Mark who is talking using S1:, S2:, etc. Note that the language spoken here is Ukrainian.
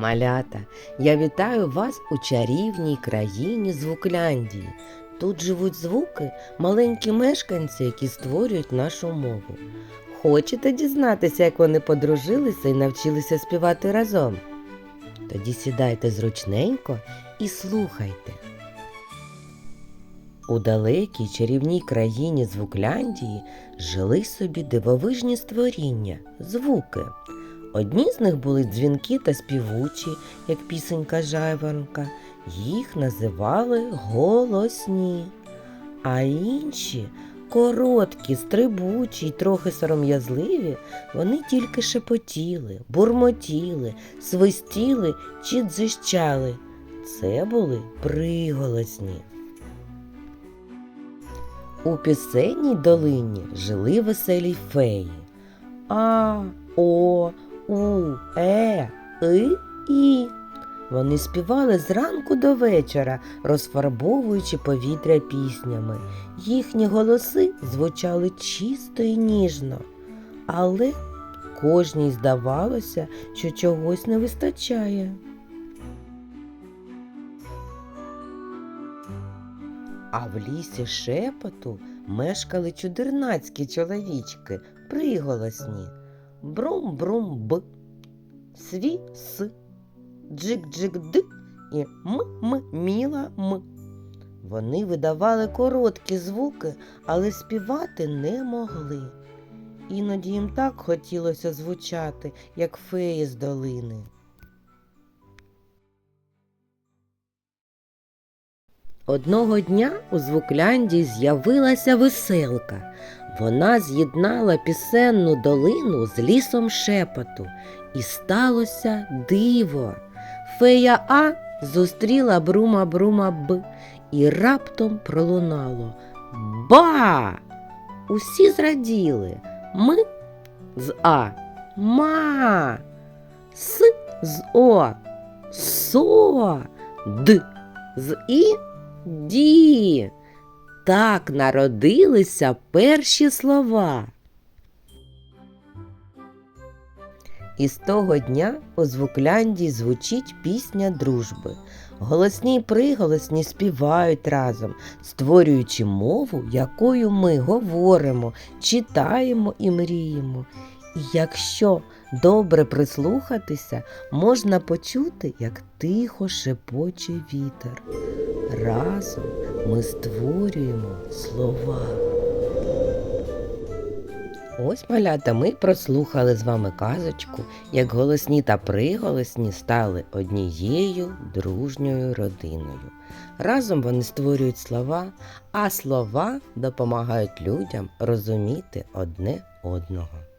S1: Малята, я вітаю вас у чарівній країні Звукляндії. Тут живуть звуки, маленькі мешканці, які створюють нашу мову. Хочете дізнатися, як вони подружилися і навчилися співати разом? Тоді сідайте зручненько і слухайте. У далекій чарівній країні Звукляндії жили собі дивовижні створіння, звуки. Одні з них були дзвінки та співучі, як пісенька жайворонка, їх називали голосні, а інші короткі, стрибучі й трохи сором'язливі, вони тільки шепотіли, бурмотіли, свистіли чи дзищали. Це були приголосні. У пісенній долині жили веселі феї. А, О, У, Е, И, І. Вони співали зранку до вечора, розфарбовуючи повітря піснями. Їхні голоси звучали чисто і ніжно, але кожній здавалося, що чогось не вистачає. А в лісі шепоту мешкали чудернацькі чоловічки, приголосні. Брум-брум-б, сві-с, джик-джик-д і м-м-міла-м. Вони видавали короткі звуки, але співати не могли. Іноді їм так хотілося звучати, як феї з долини. Одного дня у Звукляндії з'явилася веселка. Вона з'єднала пісенну долину з лісом шепоту, і сталося диво. Фея А зустріла брума брума Б і раптом пролунало Ба! Усі зраділи. Ми з А ма, С з О со, Д з І Ді. Так народилися перші слова. І з того дня у Звуклянді звучить пісня дружби. Голосні й приголосні співають разом, створюючи мову, якою ми говоримо, читаємо і мріємо. Якщо добре прислухатися, можна почути, як тихо шепоче вітер. Разом ми створюємо слова. Ось малята, ми прослухали з вами казочку, як голосні та приголосні стали однією дружньою родиною. Разом вони створюють слова, а слова допомагають людям розуміти одне одного.